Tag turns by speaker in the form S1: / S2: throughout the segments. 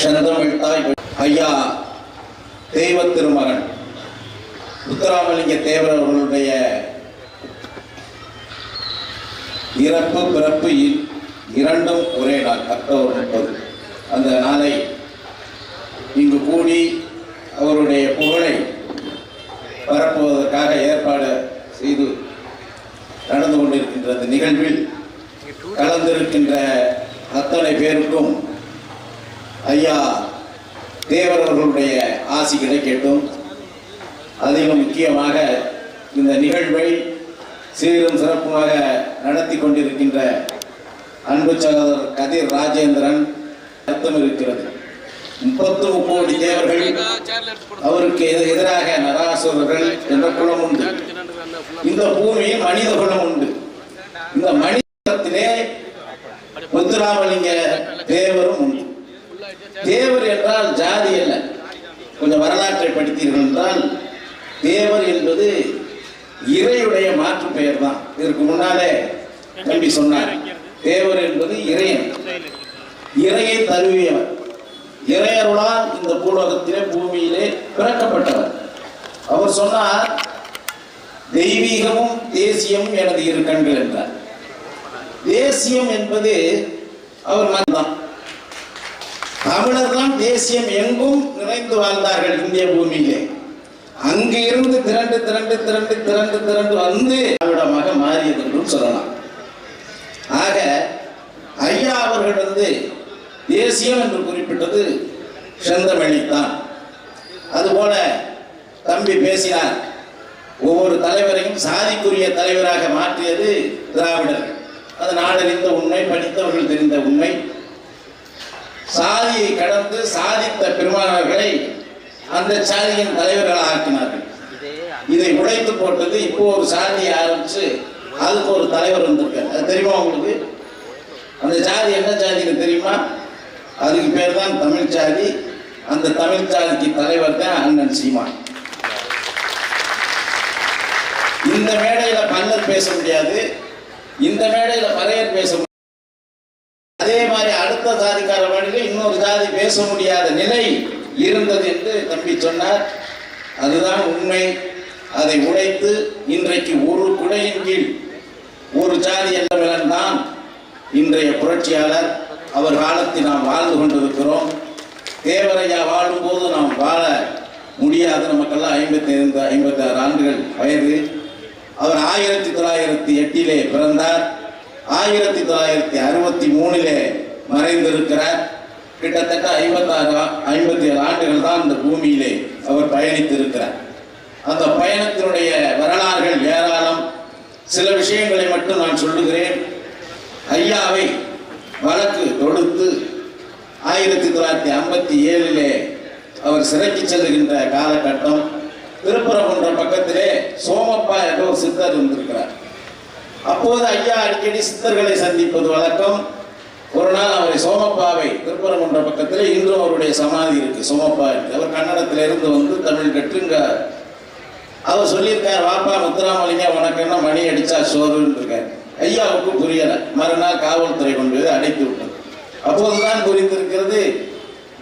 S1: செந்தமிழ் தாய் ஐயா தெய்வ திருமகன். உத்தராமலிங்க தேவர் அவர்களுடைய இறப்பு பிறப்பு இரண்டும் ஒரே நாள் அக்டோபர் முப்பது. அந்த நாளை இங்கு கூடி அவருடைய புகழை பரப்புவதற்காக ஏற்பாடு செய்து நடந்து கொண்டிருக்கின்ற இந்த நிகழ்வில் கலந்திருக்கின்ற அத்தனை பேருக்கும் ஐயா தேவரர்களுடைய ஆசி கிடைக்கட்டும் அதிலும் முக்கியமாக இந்த நிகழ்வை சீரும் சிறப்புமாக நடத்தி கொண்டிருக்கின்ற அன்பு சகோதரர் கதிர் ராஜேந்திரன் அர்த்தம் இருக்கிறது. முப்பத்து கோடி தேவர்கள் அவருக்கு எதிராக நராசுரர்கள் என்ற குலம் உண்டு. இந்த பூமியில் மனித குலம் உண்டு. இந்த மனித முத்துராமலிங்க தேவரும் உண்டு. தேவர் என்றால் ஜாதி அல்ல. கொஞ்சம் வரலாற்றை படித்தீர்கள் என்றால் தேவர் என்பது இறையுடைய மாற்று பெயர் தான் இதற்கு முன்னாலே தம்பி சொன்னார் தேவர் என்பது இறையன். இறையை தழுவியவர். இறையருளால் இந்த பூலோகத்திலே பூமியிலே பிறக்கப்பட்டவர். அவர் சொன்னார் தெய்வீகமும் தேசியமும் எனது இரு கண்கள் என்றார். தேசியம் என்பது அவர் மதம் தமிழர் தான் தேசியம் எங்கும் நிறைந்து வாழ்ந்தார்கள் இந்திய பூமியிலே. அங்கு இருந்து திரண்டு திரண்டு திரண்டு திரண்டு திரண்டு வந்து அவரிடமாக மாறியது என்றும் சொல்லலாம். ஆக ஐயா அவர்கள் வந்து தேசியம் என்று குறிப்பிட்டது செந்தமிழித்தான். அதுபோல தம்பி பேசினார் ஒவ்வொரு தலைவரையும் சாதிக்குரிய தலைவராக மாற்றியது திராவிடர்கள். அது நாடறிந்த உண்மை படித்தவர்கள் தெரிந்த உண்மை. சாதியை கடந்து சாதித்த பெருமானவர்களை அந்த சாதியின் தலைவர்களாக ஆக்கினார்கள். இதை உடைத்து போட்டது இப்போ ஒரு சாதியை ஆரம்பிச்சு அதுக்கு ஒரு தலைவர் வந்திருக்காரு. அது தெரியுமா உங்களுக்கு? அந்த ஜாதி என்ன ஜாதின்னு தெரியுமா? அதுக்கு பேர் தான் தமிழ் ஜாதி அந்த தமிழ் ஜாதிக்கு தலைவர் தான் அண்ணன் சீமான். இந்த மேடையில பல்லர் பேச முடியாது. இந்த மேடையில பறையர் பேச முடியாது அதே மாதிரி அடுத்த சாதிக்கார வழியில் இன்னொரு ஜாதி பேச முடியாத நிலை இருந்தது என்று தம்பி சொன்னார். அதுதான் உண்மை. அதை உடைத்து இன்றைக்கு ஒரு குடையின் கீழ் ஒரு ஜாதி எல்லாம் தான் இன்றைய புரட்சியாளர். அவர் காலத்தில் நாம் வாழ்ந்து கொண்டிருக்கிறோம். தேவரையா வாழும்போது நாம் வாழ முடியாது. நமக்கெல்லாம் ஐம்பத்தி ஐந்து ஐம்பத்தி ஆறு ஆண்டுகள் வயது. அவர் ஆயிரத்தி தொள்ளாயிரத்தி எட்டிலே பிறந்தார். ஆயிரத்தி தொள்ளாயிரத்தி அறுபத்தி மூணிலே மறைந்திருக்கிறார் கிட்டத்தட்ட ஐம்பத்தாறு ஐம்பத்தி ஏழு ஆண்டுகள் தான் இந்த பூமியிலே அவர் பயணித்திருக்கிறார். அந்த பயணத்தினுடைய வரலாறுகள் ஏராளம். சில விஷயங்களை மட்டும் நான் சொல்லுகிறேன். ஐயாவை வழக்கு தொடுத்து ஆயிரத்தி தொள்ளாயிரத்தி ஐம்பத்தி ஏழிலே அவர் சிறைக்கு செல்லுகின்ற காலகட்டம் திருப்பரங்குன்ற பக்கத்திலே சோமப்பா என்ற ஒரு சித்தர் இருந்திருக்கிறார். அப்போது ஐயா அடிக்கடி சித்தர்களை சந்திப்பது வழக்கம். ஒரு நாள் அவரை சோமப்பாவை திருப்பரங்குன்ற பக்கத்தில் இன்றும் அவருடைய சமாதி இருக்கு. சோமப்பா இருக்கு அவர் கன்னடத்திலிருந்து இருந்து வந்து தமிழ் கற்றுங்க. அவர் சொல்லியிருக்கார் வாப்பா முத்துராமலிங்க உனக்கு என்ன மணி அடிச்சா சோறுன்னு இருக்கார். ஐயாவுக்கு புரியலை. மறுநாள் காவல்துறை கொண்டு போய் அடைத்து விட்டது. அப்போதுதான் புரிந்திருக்கிறது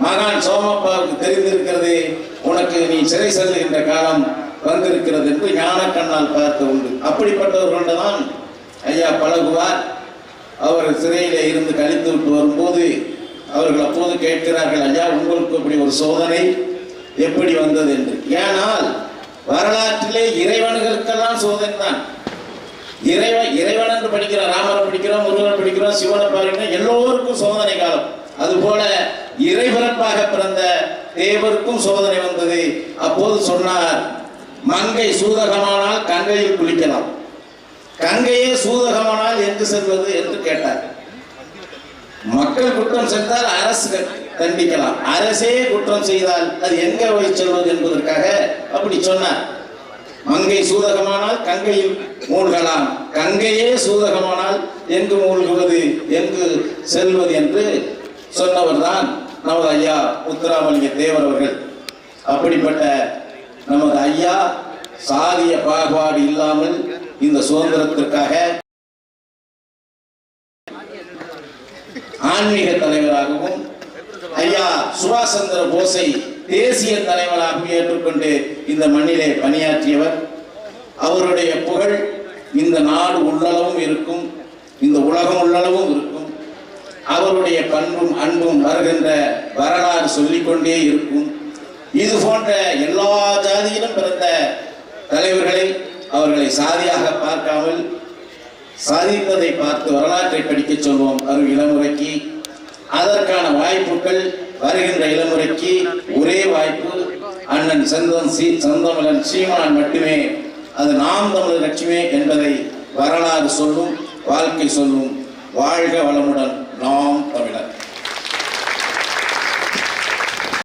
S1: மகான் சோமப்பாவுக்கு தெரிந்திருக்கிறது உனக்கு நீ சிறை செல்லுகின்ற காலம் வந்திருக்கிறது என்று ஞான கண்ணால் பார்த்து உண்டு. அப்படிப்பட்டவர்கள் தான் ஐயா பழகுவார். அவர் சிறையில் இருந்து கழித்து விட்டு வரும்போது அவர்கள் அப்போது கேட்கிறார்கள் ஐயா உங்களுக்கு இப்படி ஒரு சோதனை எப்படி வந்தது என்று? ஏனால் வரலாற்றிலே இறைவனுகளுக்கெல்லாம் சோதனை தான். இறைவன் இறைவன் என்று படிக்கிறோம் ராமரை படிக்கிறோம் முருகனை படிக்கிறோம் சிவனை பாருங்க எல்லோருக்கும் சோதனை காலம். அதுபோல இறைபிறப்பாக பிறந்த தேவருக்கும் சோதனை வந்தது. அப்போது சொன்னார் மங்கை சூதகமானால் கங்கையில் குளிக்கலாம். கங்கையே சூதகமானால் எங்கு செல்வது என்று கேட்டார். மக்கள் குற்றம் செய்தால் அரசு தண்டிக்கலாம் அரசே குற்றம் செய்தால் அது எங்க போய் செல்வது என்பதற்காக அப்படி சொன்னார். மங்கை சூதகமானால் கங்கையில் மூழ்கலாம். கங்கையே சூதகமானால் எங்கு மூழ்குவது எங்கு செல்வது என்று சொன்னவர் தான் நமது ஐயா முத்துராமலிங்க தேவர் அவர்கள். அப்படிப்பட்ட நமது ஐயா சாதிய பாகுபாடு இல்லாமல் இந்த சுதந்திரத்திற்காக ஆன்மீக தலைவராகவும் ஐயா சுபாஷ் சந்திர போஸை தேசிய தலைவராக ஏற்றுக்கொண்டு இந்த மண்ணிலே பணியாற்றியவர். அவருடைய புகழ் இந்த நாடு உள்ளளவும் இருக்கும் இந்த உலகம் உள்ளளவும் இருக்கும். அவருடைய பண்பும் அன்பும் வருகின்ற வரலாறு சொல்லிக்கொண்டே இருக்கும். இது போன்ற எல்லா ஜாதியிலும் பிறந்த தலைவர்களை அவர்களை சாதியாக பார்க்காமல் சாதிப்பதை பார்த்து வரலாற்றை படிக்கச் சொல்வோம் அரு இளமுறைக்கு. அதற்கான வாய்ப்புகள் வருகின்ற இளமுறைக்கு ஒரே வாய்ப்பு அண்ணன் சந்தன் சீ செந்தமிழன் சீமான் மட்டுமே. அது நாம் தமிழர் லட்சுமே என்பதை வரலாறு சொல்லும் வாழ்க்கை சொல்லும் வாழ்க வளமுடன் நாம் தமிழர்.